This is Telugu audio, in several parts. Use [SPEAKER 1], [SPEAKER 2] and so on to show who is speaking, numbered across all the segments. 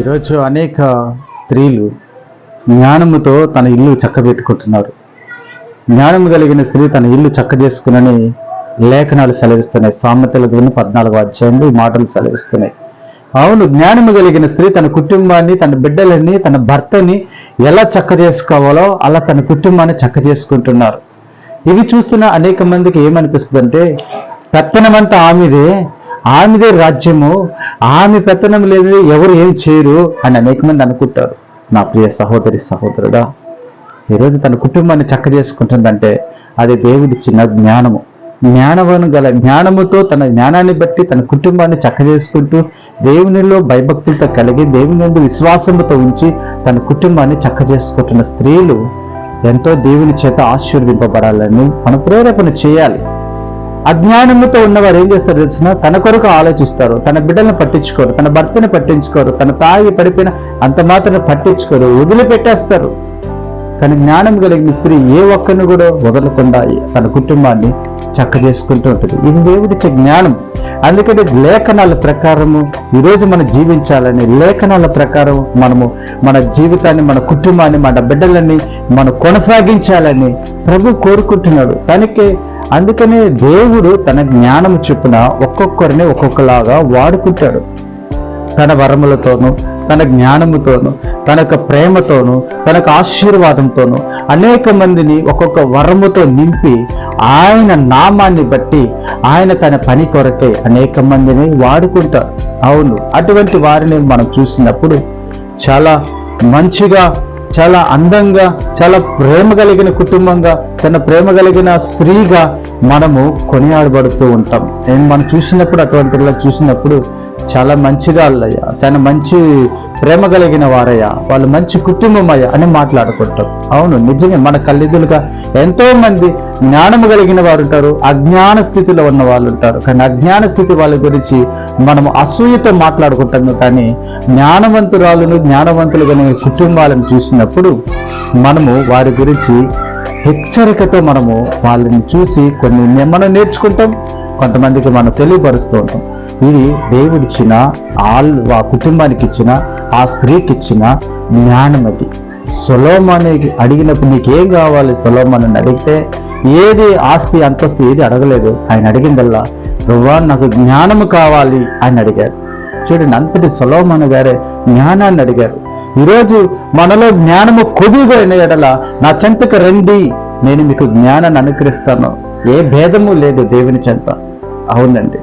[SPEAKER 1] ఈరోజు అనేక స్త్రీలు జ్ఞానముతో తన ఇల్లు చక్కబెట్టుకుంటున్నారు. జ్ఞానము కలిగిన స్త్రీ తన ఇల్లు చక్క చేసుకునని లేఖనాలు సెలవిస్తున్నాయి. సామెతల గ్రంథం పద్నాలుగు అధ్యాయంలో ఈ మాటలు సెలవిస్తున్నాయి. అవును జ్ఞానము కలిగిన స్త్రీ తన కుటుంబాన్ని తన బిడ్డలని తన భర్తని ఎలా చక్క చేసుకోవాలో అలా తన కుటుంబాన్ని చక్క చేసుకుంటున్నారు ఇవి చూస్తున్న అనేక మందికి ఏమనిపిస్తుందంటే పెత్తనమంతా ఆమెదే ఆమెదే రాజ్యము ఆమె పెత్తనం లేదు ఎవరు ఏం చేయరు అని అనేక మంది అనుకుంటారు. నా ప్రియ సహోదరి సహోదరుడా ఈరోజు తన కుటుంబాన్ని చక్క చేసుకుంటుందంటే అది దేవుడి చిన్న జ్ఞానము. జ్ఞానవను గల జ్ఞానముతో తన జ్ఞానాన్ని బట్టి తన కుటుంబాన్ని చక్క చేసుకుంటూ దేవునిలో భయభక్తులతో కలిగి దేవుని నుండి విశ్వాసముతో ఉంచి తన కుటుంబాన్ని చక్క చేసుకుంటున్న స్త్రీలు ఎంతో దేవుని చేత ఆశీర్వదింపబడాలని మన ప్రేరేపణ చేయాలి. అజ్ఞానముతో ఉన్నవారు ఏం చేస్తారు తెలిసిన? తన కొరకు ఆలోచిస్తారు. తన బిడ్డలను పట్టించుకోరు. తన భర్తని పట్టించుకోరు. తన తాగి పడిపోయిన అంత మాత్రం పట్టించుకోరు. వదిలిపెట్టేస్తారు. కానీ జ్ఞానం కలిగిన స్త్రీ ఏ ఒక్కరిని కూడా వదలకుండా తన కుటుంబాన్ని చక్క చేసుకుంటూ ఉంటుంది. ఇది దేవుడికి జ్ఞానం. అందుకని లేఖనాల ప్రకారము ఈరోజు మనం జీవించాలని లేఖనాల ప్రకారం మనము మన జీవితాన్ని మన కుటుంబాన్ని మన బిడ్డలని మనం కొనసాగించాలని ప్రభు కోరుకుంటున్నాడు. దానికి అందుకనే దేవుడు తన జ్ఞానం చొప్పున ఒక్కొక్కరిని ఒక్కొక్కలాగా వాడుకుంటాడు. తన వరములతోనూ తన జ్ఞానముతోనూ తన యొక్క ప్రేమతోనూ తన యొక్క ఆశీర్వాదంతోనూ అనేక మందిని ఒక్కొక్క వరముతో నింపి ఆయన నామాన్ని బట్టి ఆయన తన పని కొరకే అనేక మందిని వాడుకుంటారు అవును అటువంటి వారిని మనం చూసినప్పుడు చాలా మంచిగా చాలా అందంగా చాలా ప్రేమ కలిగిన కుటుంబంగా తన ప్రేమ కలిగిన స్త్రీగా మనము కొనియాడబడుతూ ఉంటాం. నేను మనం చూసినప్పుడు అటువంటి చూసినప్పుడు చాలా మంచిగా అల్లయ్యా తన మంచి ప్రేమ కలిగిన వారయ్యా వాళ్ళు మంచి కుటుంబం అయ్యా అని మాట్లాడుకుంటాం. అవును నిజమే మన కళ్ళెదులుగా ఎంతో మంది జ్ఞానము కలిగిన వారు ఉంటారు అజ్ఞాన స్థితిలో ఉన్న వాళ్ళు ఉంటారు కానీ అజ్ఞాన స్థితి వాళ్ళ గురించి మనం అసూయతో మాట్లాడుకుంటాము కానీ జ్ఞానవంతురాలను జ్ఞానవంతులుగానే కుటుంబాలను చూసినప్పుడు మనము వారి గురించి హెచ్చరికతో మనము వాళ్ళని చూసి కొన్ని మనం నేర్చుకుంటాం. కొంతమందికి మనం తెలియపరుస్తూ ఉంటాం. ఇది దేవుడిచ్చిన ఆల్ ఆ కుటుంబానికి ఇచ్చిన ఆ స్త్రీకి ఇచ్చిన జ్ఞానం అది. సొలోమానికి అడిగినప్పుడు నీకేం కావాలి? సొలోమాన్ అని అడిగితే ఏది ఆస్తి అంతస్తు ఏది అడగలేదు. ఆయన అడిగిందల్లా రువ్వా నాకు జ్ఞానము కావాలి అని అడిగారు చూడండి అంతటి సొలోమాన్ గారే జ్ఞానాన్ని అడిగారు. ఈరోజు మనలో జ్ఞానము కొద్దిగా అయిన ఎడల నా చెంతకు రండి నేను మీకు జ్ఞానాన్ని అనుకరిస్తాను ఏ భేదము లేదు దేవుని చెంత. అవునండి.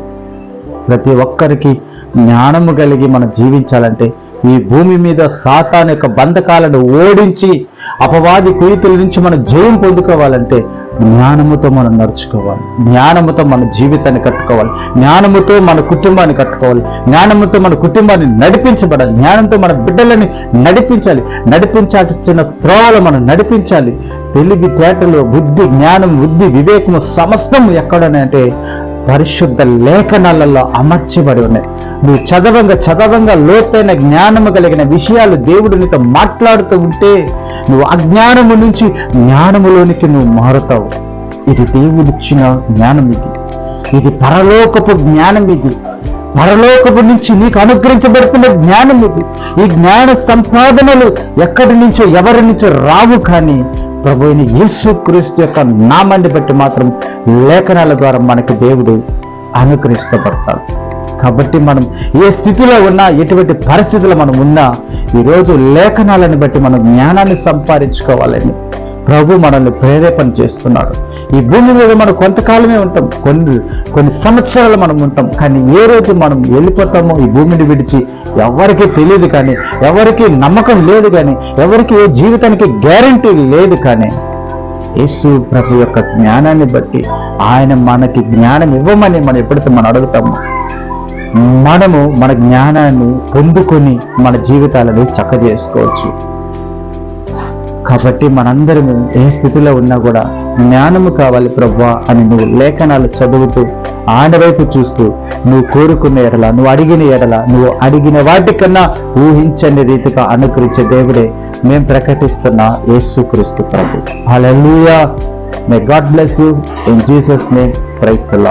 [SPEAKER 1] ప్రతి ఒక్కరికి జ్ఞానము కలిగి మనం జీవించాలంటే ఈ భూమి మీద సాతాన్ యొక్క బంధకాలను ఓడించి అపవాది కుయితుల నుంచి మనం జయం పొందుకోవాలంటే జ్ఞానముతో మనం నడుచుకోవాలి. జ్ఞానముతో మన జీవితాన్ని కట్టుకోవాలి. జ్ఞానముతో మన కుటుంబాన్ని కట్టుకోవాలి. జ్ఞానముతో మన కుటుంబాన్ని నడిపించబడాలి. జ్ఞానంతో మన బిడ్డలని నడిపించాలి. నడిపించాల్సిన స్త్రోవలు మనం నడిపించాలి. తెలివి తేటలు బుద్ధి జ్ఞానం బుద్ధి వివేకము సమస్తం ఎక్కడనంటే పరిశుద్ధ లేఖనాలలో అమర్చబడి ఉన్నాయి. నువ్వు చదవంగా చదవంగా లోతైన జ్ఞానము కలిగిన విషయాలు దేవుడు నీతో మాట్లాడుతూ ఉంటే నువ్వు అజ్ఞానము నుంచి జ్ఞానములోనికి నువ్వు మారుతావు. ఇది దేవుడిచ్చిన జ్ఞానం ఇది. ఇది పరలోకపు జ్ఞానం ఇది. పరలోకపు నుంచి నీకు అనుగ్రహించబడుతున్న జ్ఞానం ఇది. ఈ జ్ఞాన సంపాదనలు ఎక్కడి నుంచో ఎవరి నుంచో రావు కానీ ప్రభు అయిన యేసు క్రీస్తు యొక్క నామాన్ని బట్టి మాత్రం లేఖనాల ద్వారా మనకి దేవుడు అనుగ్రహిస్తపడతాడు కాబట్టి మనం ఏ స్థితిలో ఉన్నా ఎటువంటి పరిస్థితుల్లో మనం ఉన్నా ఈరోజు లేఖనాలను బట్టి మనం జ్ఞానాన్ని సంపాదించుకోవాలని ప్రభు మనల్ని ప్రేరేపణ చేస్తున్నాడు. ఈ భూమి మీద మనం కొంతకాలమే ఉంటాం కొన్ని కొన్ని సంవత్సరాలు మనం ఉంటాం కానీ ఏ రోజు మనం వెళ్ళిపోతామో ఈ భూమిని విడిచి ఎవరికి తెలియదు కానీ ఎవరికి నమ్మకం లేదు కానీ ఎవరికి జీవితానికి గ్యారంటీ లేదు కానీ యేసు ప్రభు యొక్క జ్ఞానాన్ని బట్టి ఆయన మనకి జ్ఞానం ఇవ్వమని మనం ఎప్పుడైతే మనం అడుగుతామో మనము మన జ్ఞానాన్ని పొందుకొని మన జీవితాలను చక్క చేసుకోవచ్చు కాబట్టి మనందరము ఏ స్థితిలో ఉన్నా కూడా జ్ఞానము కావాలి ప్రభా అని నువ్వు లేఖనాలు చదువుతూ ఆయన వైపు చూస్తూ నువ్వు కోరుకున్న ఎడల నువ్వు అడిగిన ఎడల నువ్వు అడిగిన వాటికన్నా ఊహించని రీతిగా అనుకరించే దేవుడే మేము ప్రకటిస్తున్న యేసు క్రీస్తు ప్రభు అలా may God bless you in Jesus name praise the